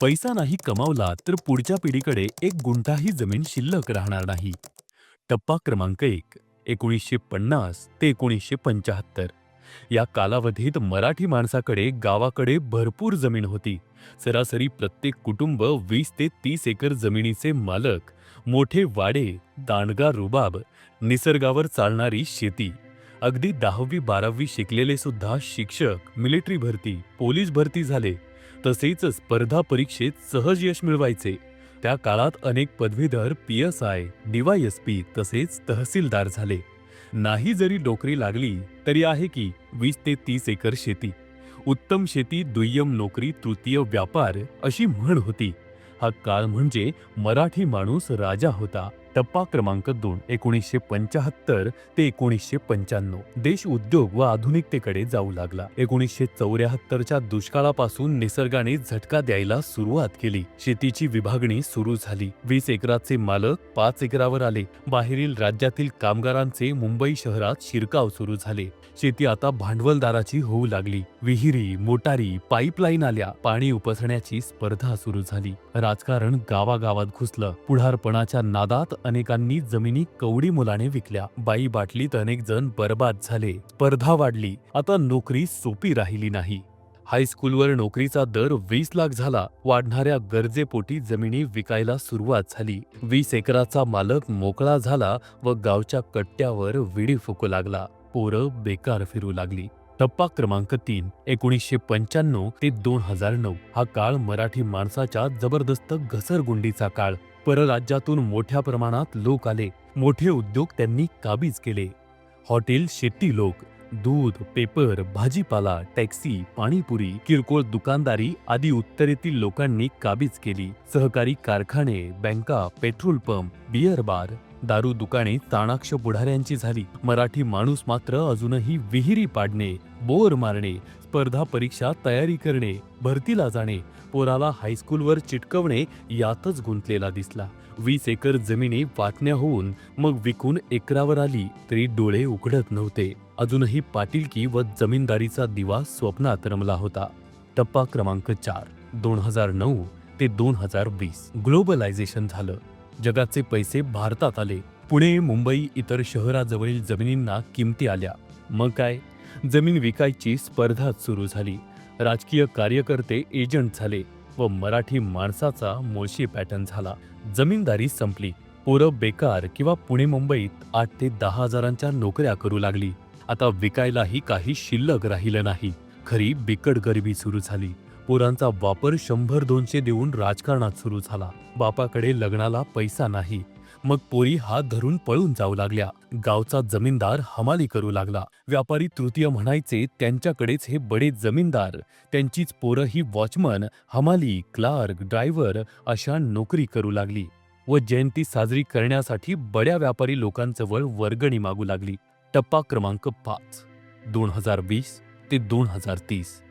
पैसा नाही कमावला तर पुढच्या पिढीकडे एक गुंठाही जमीन शिल्लक राहणार नाही. टप्पा क्रमांक एक एकोणीसशे पन्नास ते एकोणीसशे पंचाहत्तर. या कालावधीत मराठी माणसाकडे गावाकडे भरपूर जमीन होती. सरासरी प्रत्येक कुटुंब वीस ते तीस एकर जमिनीचे मालक मोठे वाडे दांडगा रुबाब निसर्गावर चालणारी शेती. अगदी दहावी बारावी शिकलेले सुद्धा शिक्षक मिलिटरी भरती पोलीस भरती झाले. तसेच स्पर्धा परीक्षेत सहज यश मिळवायचे. त्या काळात अनेक पदवीधर पी एस आय डीवायएसपी तसेच तहसीलदार झाले. नाही जरी नोकरी लागली तरी आहे की वीस ते तीस एकर शेती. उत्तम शेती दुय्यम नोकरी तृतीय व्यापार अशी म्हण होती. हा काळ म्हणजे मराठी माणूस राजा होता. टप्पा क्रमांक दोन एकोणीसशे पंचाहत्तर ते एकोणीसशे पंच्याण्णव. देश उद्योग व आधुनिकतेकडे जाऊ लागला. एकोणीसशे चौऱ्याहत्तरच्या दुष्काळापासून निसर्गाने झटका द्यायला सुरुवात केली. शेतीची विभागणी सुरू झाली. वीस एकराचे मालक पाच एकरावर आले. बाहेरील राज्यातील कामगारांचे मुंबई शहरात शिरकाव सुरू झाले. शेती आता भांडवलदाराची होऊ लागली. विहिरी मोटारी पाईपलाईन आल्या. पाणी उपसण्याची स्पर्धा सुरू झाली. राजकारण गावागावात घुसलं. पुढारपणाच्या नादात अनेकांनी जमिनी कवडी मुलाने विकल्या. बाई बाटलीत अनेक जण बरबाद झाले. स्पर्धा वाढली. आता नोकरी सोपी राहिली नाही. हायस्कूलवर नोकरीचा दर वीस लाख झाला. वाढणाऱ्या गरजेपोटी जमिनी विकायला सुरुवात झाली. वीस एकराचा मालक मोकळा झाला व गावच्या कट्ट्यावर विडी फुकू लागला. पोरं बेकार फिरू लागली. टप्पा क्रमांक तीन. एकोणीसशे पंच्याण्णव ते दोन हजार नऊ. हा काळ मराठी माणसाच्या जबरदस्त घसरगुंडीचा काळ. परराज्यातून मोठ्या प्रमाणात लोक आले. मोठे उद्योग त्यांनी काबीज केले. हॉटेल शेती लोक दूध पेपर भाजीपाला टॅक्सी पाणीपुरी किरकोळ दुकानदारी आदी उत्तरेतील लोकांनी काबीज केली. सहकारी कारखाने बँका पेट्रोल पंप बियर बार दारू दुकाने चाणाक्ष बुढाऱ्यांची झाली. मराठी माणूस मात्र अजूनही विहिरी पाडणे बोर मारणे स्पर्धा परीक्षा तयारी करणे भरतीला जाणे पोराला हायस्कूलवर चिटकवणे यातच गुंतलेला दिसला. वीस एकर जमिनी वाटण्या होऊन मग विकून एकरावर आली तरी डोळे उघडत नव्हते. अजूनही पाटीलकी व जमीनदारीचा दिवा स्वप्नात रमला होता. टप्पा क्रमांक चार दोन हजार नऊ ते दोन हजार वीस. ग्लोबलायझेशन झालं. जगाचे पैसे भारतात आले. पुणे मुंबई इतर शहराजवळील जमिनींना किमती आल्या. मग काय? जमीन विकायची स्पर्धाच सुरू झाली. राजकीय कार्यकर्ते एजंट झाले व मराठी माणसाचा मोळशी पॅटर्न झाला. जमीनदारी संपली. पोरं बेकार किंवा पुणे मुंबईत आठ ते दहा हजारांच्या नोकऱ्या करू लागली. आता विकायलाही काही शिल्लक राहिलं नाही. खरी बिकट गरिबी सुरू झाली. पोरांचा वापर शंभर दोनशे देऊन राजकारणात सुरू झाला. बापाकडे लग्नाला पैसा नाही. मग पोरी हात धरून पळून जाऊ लागल्या. गावचा जमीनदार हमाली करू लागला. व्यापारी तृतीय म्हणायचे त्यांच्याकडेच हे बडे जमीनदार. त्यांचीच पोरं ही वॉचमन हमाली क्लार्क ड्रायव्हर अशा नोकरी करू लागली. व जयंती साजरी करण्यासाठी बड्या व्यापारी लोकांजवळ वर्गणी मागू लागली. टप्पा क्रमांक पाच. दोन हजार वीस ते दोन हजार तीस.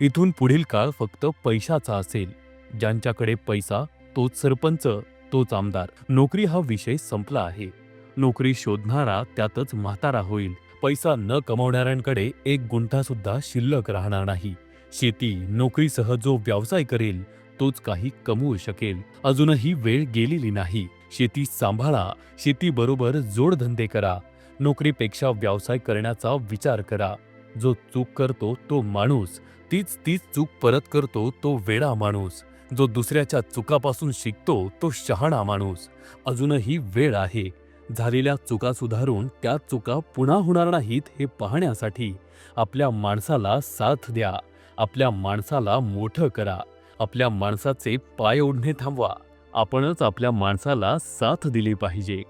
इथून पुढील काळ फक्त पैशाचा असेल. ज्यांच्याकडे पैसा तोच सरपंच तोच आमदार. नोकरी हा विषय संपला आहे. नोकरी शोधणारा त्यातच म्हातारा होईल. पैसा न कमावणाऱ्यांकडे एक गुंठा सुद्धा शिल्लक राहणार नाही. शेती नोकरीसह जो व्यवसाय करेल तोच काही कमवू शकेल. अजूनही वेळ गेलेली नाही. शेती सांभाळा. शेतीबरोबर जोडधंदे करा. नोकरीपेक्षा व्यवसाय करण्याचा विचार करा. जो चूक करतो तो माणूस. तीच तीच चूक परत करतो तो वेडा माणूस. जो दुसऱ्याच्या चुकापासून शिकतो तो शहाणा माणूस. अजूनही वेळ आहे. झालेल्या चुका सुधारून त्या चुका पुन्हा होणार नाहीत हे पाहण्यासाठी. आपल्या माणसाला साथ द्या. आपल्या माणसाला मोठं करा. आपल्या माणसाचे पाय ओढणे थांबवा. आपणच आपल्या माणसाला साथ दिली पाहिजे.